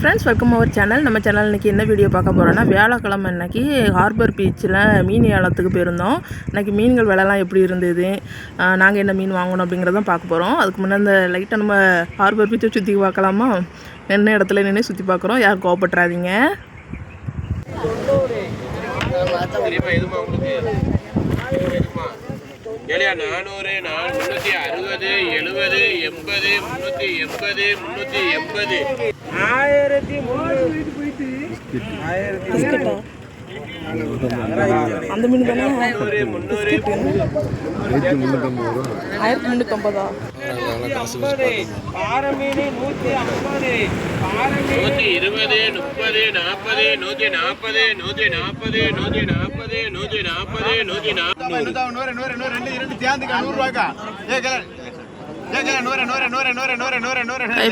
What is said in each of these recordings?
Friends welcome அவர் channel நம்ம channel இன்றைக்கி என்ன வீடியோ பார்க்க போகிறோன்னா வியாழக்கிழமை இன்றைக்கி ஹார்பர் பீச்சில் மீன் ஏலத்துக்கு போயிருந்தோம். இன்றைக்கி மீன்கள் விலைலாம் எப்படி இருந்தது? நாங்கள் என்ன மீன் வாங்கணும் அப்படிங்கிறதான் பார்க்க போகிறோம் அதுக்கு முன்னே அந்த லைட்டாக நம்ம ஹார்பர் பீச்சை சுற்றி பார்க்கலாமா? என்ன இடத்துல நின்று சுற்றி பார்க்குறோம். யாரும் கோவப்பட்டுறாதீங்க. தெரியுமா எதுமா உங்களுக்கு? ஏழியா நானூறு நான் முந்நூற்றி அறுபது எழுபது எண்பது முந்நூற்றி எண்பது முந்நூற்றி எண்பது. ஆயிரத்தி அந்த மீன் தானே? ஆயிரத்தி நூற்றி இருபது முப்பது நாற்பது நூற்றி நாற்பது நூற்றி நாற்பது நூற்றி நாற்பது. நூற்றி நாற்பது நூற்றி நாற்பது. நூறு. நூறு நூறு ரெண்டு இரண்டு சேர்ந்துக்க நூறு ரூபாய்க்கா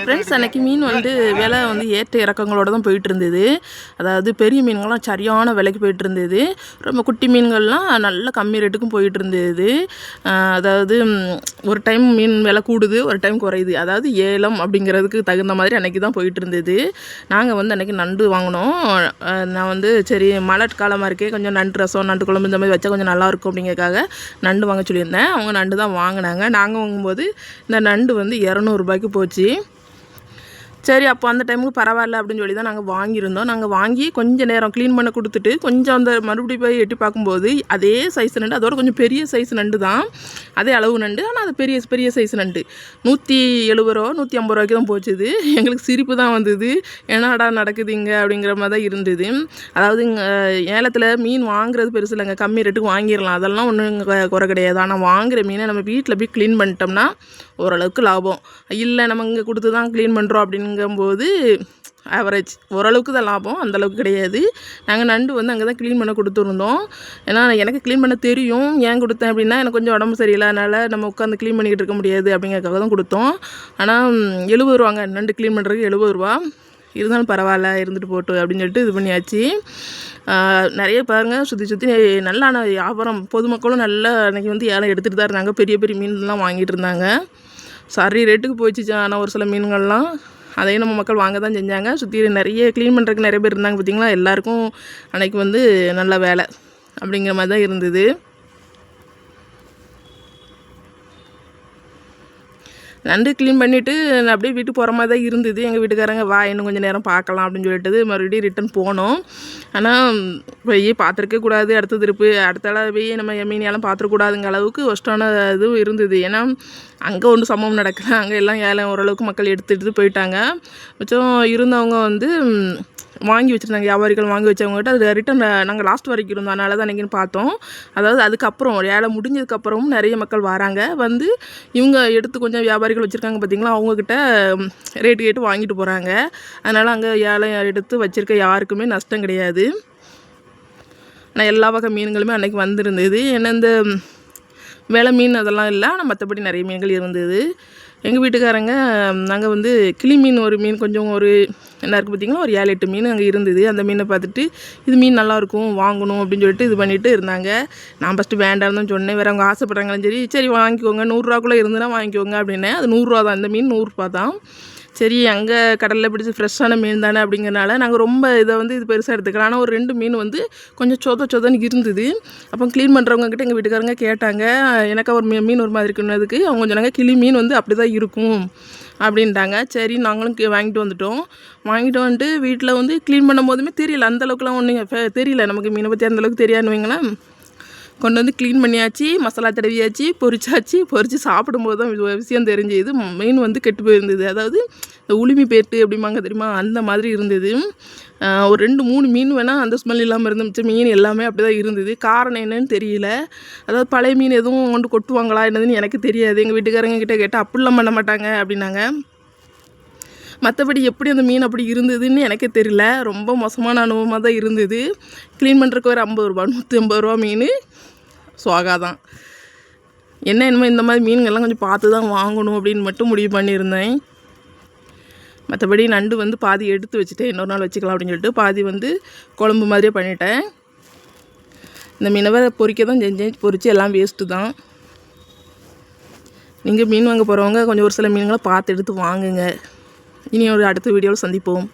ஃப்ரெண்ட்ஸ் அன்னைக்கு மீன் வந்து விலை வந்து ஏற்ற இறக்கங்களோட தான் போயிட்டு இருந்தது. அதாவது பெரிய மீன்கள்லாம் சரியான விலைக்கு போயிட்டு இருந்தது. ரொம்ப குட்டி மீன்கள்லாம் நல்ல கம்மி ரேட்டுக்கும் போயிட்டு இருந்தது. அதாவது ஒரு டைம் மீன் விலை கூடுது ஒரு டைம் குறையுது. அதாவது ஏலம் அப்படிங்கிறதுக்கு தகுந்த மாதிரி அன்னைக்கு தான் போயிட்டு இருந்தது. நாங்கள் வந்து அன்னைக்கு நண்டு வாங்கினோம். நான் வந்து சரி மழை காலமாக இருக்கே கொஞ்சம் நண்டு ரசம் நண்டு குழம்பு இந்த மாதிரி வச்சா கொஞ்சம் நல்லாயிருக்கும் அப்படிங்கிறக்காக அப்படிங்கிறதுக்காக நண்டு வாங்க சொல்லியிருந்தேன். அவங்க நண்டு தான் வாங்கினாங்க. நாங்கள் வாங்கும்போது இந்த நண்டு வந்து இரநூறுபாய்க்கு போச்சு. சரி அப்போ அந்த டைமுக்கு பரவாயில்ல அப்படின்னு சொல்லி தான் நாங்கள் வாங்கியிருந்தோம். நாங்கள் வாங்கி கொஞ்சம் நேரம் க்ளீன் பண்ண கொடுத்துட்டு கொஞ்சம் அந்த மறுபடியும் போய் எட்டி பார்க்கும்போது அதே சைஸ் நண்டு அதோட கொஞ்சம் பெரிய சைஸ் நண்டு தான். அதே அளவு நண்டு ஆனால் அது பெரிய பெரிய சைஸ் நண்டு. நூற்றி எழுபது ரூபா நூற்றி ஐம்பது ரூபாய்க்கு தான் போச்சுது எங்களுக்கு சிரிப்பு தான் வந்தது. என்னடா நடக்குது இங்கே அப்படிங்கிற மாதிரி தான் இருந்தது. அதாவது இங்கே ஏலத்தில் மீன் வாங்குறது பெருசு இல்லைங்க. கம்மி ரேட்டுக்கு வாங்கிடலாம். அதெல்லாம் ஒன்றும் குறை கிடையாது. ஆனால் வாங்குற மீனை நம்ம வீட்டில் போய் க்ளீன் பண்ணிட்டோம்னா ஓரளவுக்கு லாபம். இல்லை நம்ம இங்கே கொடுத்து தான் க்ளீன் பண்ணுறோம் அப்படிங்கும்போது ஆவரேஜ் ஓரளவுக்கு தான் லாபம். அந்த அளவுக்கு கிடையாது. நாங்கள் நண்டு வந்து அங்கே தான் க்ளீன் பண்ண கொடுத்துருந்தோம். ஏன்னா எனக்கு க்ளீன் பண்ண தெரியும். ஏன் கொடுத்தேன் அப்படின்னா எனக்கு கொஞ்சம் உடம்பு சரியில்லை. அதனால் நம்ம உட்காந்து க்ளீன் பண்ணிக்கிட்டு இருக்க முடியாது அப்படிங்கிறதுக்காக தான் கொடுத்தோம். ஆனால் எழுபது ரூபாங்க. நண்டு க்ளீன் பண்ணுறதுக்கு எழுபது ரூபா. இருந்தாலும் பரவாயில்ல இருந்துட்டு போட்டு அப்படின்னு சொல்லிட்டு இது பண்ணியாச்சு. நிறைய பாருங்கள் சுற்றி சுற்றி நல்லான வியாபாரம். பொதுமக்களும் நல்லா அன்றைக்கி வந்து ஏலம் எடுத்துகிட்டு தான் இருந்தாங்க. பெரிய பெரிய மீன்லாம் வாங்கிட்டு இருந்தாங்க. சரி ரேட்டுக்கு போயிடுச்சு ஆனால் ஒரு சில மீன்கள்லாம் அதையும் நம்ம மக்கள் வாங்க தான் செஞ்சாங்க. சுற்றி நிறைய க்ளீன் பண்ணுறதுக்கு நிறைய பேர் இருந்தாங்க பார்த்திங்களா எல்லாருக்கும் அன்னைக்கு வந்து நல்ல வேலை அப்படிங்கிற மாதிரி தான் இருந்தது. நண்டு க்ளீன் பண்ணிவிட்டு நான் அப்படியே வீட்டுக்கு போகிற மாதிரி தான் இருந்தது. எங்கள் வீட்டுக்காரங்க வா இன்னும் கொஞ்சம் நேரம் பார்க்கலாம் அப்படின்னு சொல்லிட்டு மறுபடியும் ரிட்டன் போனோம். ஆனால் போய் பார்த்துருக்க கூடாது அடுத்த திருப்பு. அடுத்த வெய்ய போய் நம்ம மீனையெல்லாம் பார்த்துருக்கூடாதுங்க அளவுக்கு ஒஸ்டான இதுவும் இருந்தது. ஏன்னா அங்கே ஒன்றும் சம்பவம் நடக்கல. அங்கே எல்லாம் ஏழை ஓரளவுக்கு மக்கள் எடுத்துகிட்டு போயிட்டாங்க. மிச்சம் இருந்தவங்க வந்து வாங்கி வச்சுருந்தாங்க வியாபாரிகள் வாங்கி வச்சவங்ககிட்ட. அது ரிட்டன் நாங்கள் லாஸ்ட் வரைக்கும் இருந்தோம். அதனால தான் அன்றைக்கின்னு பார்த்தோம். அதாவது அதுக்கப்புறம் ஏழை முடிஞ்சதுக்கப்புறமும் நிறைய மக்கள் வராங்க. வந்து இவங்க எடுத்து கொஞ்சம் வியாபாரிகள் வச்சுருக்காங்க பார்த்திங்களா? அவங்கக்கிட்ட ரேட்டு கேட்டு வாங்கிட்டு போகிறாங்க அதனால் அங்கே ஏழை எடுத்து வச்சுருக்க யாருக்குமே நஷ்டம் கிடையாது. ஆனால் எல்லா வகை மீன்களுமே அன்றைக்கி வந்திருந்தது. ஏன்னா இந்த விலை மீன் அதெல்லாம் இல்லை. ஆனால் மற்றபடி நிறைய மீன்கள் இருந்தது. எங்கள் வீட்டுக்காரங்க நாங்கள் வந்து கிளி மீன் ஒரு மீன் கொஞ்சம் ஒரு என்ன இருக்குது பார்த்தீங்களா ஒரு ஏழு எட்டு மீன் அங்கே இருந்தது. அந்த மீனை பார்த்துட்டு இது மீன் நல்லாயிருக்கும் வாங்கணும் அப்படின்னு சொல்லிட்டு இது பண்ணிட்டு இருந்தாங்க. நான் ஃபஸ்ட்டு வேண்டாம்னு சொன்னேன். வேறு அவங்க ஆசைப்பட்றாங்களும் சரி சரி வாங்கிக்கோங்க. நூறுரூவாக்குள்ளே இருந்துன்னா வாங்கிக்கோங்க அப்படின்னேன் அது நூறுரூவா தான். இந்த மீன் நூறுரூவா தான். சரி அங்கே கடலில் பிடிச்சி ஃப்ரெஷ்ஷான மீன் தானே அப்படிங்கிறனால நாங்கள் ரொம்ப இதை வந்து இது பெருசாக எடுத்துக்கலாம் ஆனால் ஒரு ரெண்டு மீன் வந்து கொஞ்சம் சொத சொதன்னு இருந்தது. அப்போ க்ளீன் பண்ணுறவங்கக்கிட்ட எங்கள் வீட்டுக்காரங்க கேட்டாங்க எனக்கு ஒரு மீ- மீன் ஒரு மாதிரி இருக்குன்னதுக்கு அவங்க சொன்னாங்க கிளி மீன் வந்து அப்படி தான் இருக்கும். அப்படின்ட்டாங்க. சரி நாங்களும் கி- வாங்கிட்டு வந்துட்டோம். வாங்கிட்டு வந்துட்டு வீட்டில் வந்து க்ளீன் பண்ணும் போதுமே தெரியல. அந்தளவுக்குலாம் ஒன்றும் தெரியல. நமக்கு மீனை பற்றி அந்தளவுக்கு தெரியாதுன்னு வைங்களேன். கொண்டு வந்து க்ளீன் பண்ணியாச்சு மசாலா தடவியாச்சு பொரிச்சாச்சு. பொரிச்சு சாப்பிடும்போது தான் விஷயம் தெரிஞ்சது. மீன் வந்து கெட்டு போயிருந்தது. அதாவது இந்த உளுமி பேட்டு அப்படிம்பாங்க தெரியுமா? அந்த மாதிரி இருந்தது. ஒரு ரெண்டு மூணு மீன் வேணால் அந்த ஸ்மெல் இல்லாமல் இருந்த மிச்சம் மீன் எல்லாமே அப்படி தான் இருந்தது. காரணம் என்னன்னு தெரியல. அதாவது பழைய மீன் எதுவும் கொண்டு கொட்டுவாங்களா என்னதுன்னு எனக்கு தெரியாது. எங்கள் வீட்டுக்காரங்க கிட்டே கேட்டால் அப்படிலாம் பண்ண மாட்டாங்க அப்படின்னாங்க. மற்றபடி எப்படி அந்த மீன் அப்படி இருந்ததுன்னு எனக்கே தெரியல. ரொம்ப மோசமான அனுபவமாக தான் இருந்தது. க்ளீன் பண்ணுறக்கு ஒரு ஐம்பது ரூபா நூற்றி ஐம்பது ரூபா மீன். சுவாகா தான் என்ன என்னமோ இந்த மாதிரி மீன்கள்லாம் கொஞ்சம் பார்த்து தான் வாங்கணும் அப்படின்னு மட்டும் முடிவு பண்ணியிருந்தேன். மற்றபடி நண்டு வந்து பாதி எடுத்து வச்சுட்டேன். இன்னொரு நாள் வச்சுக்கலாம் அப்படின்னு சொல்லிட்டு பாதி வந்து குழம்பு மாதிரியே பண்ணிட்டேன். இந்த மீனவை பொறிக்க தான் செஞ்சேன். பொரித்து எல்லாம் வேஸ்ட்டு தான். நீங்கள் மீன் வாங்க போகிறவங்க கொஞ்சம் ஒரு சில மீன்களை பார்த்து எடுத்து வாங்குங்க. இனி ஒரு அடுத்த வீடியோவில் சந்திப்போம்.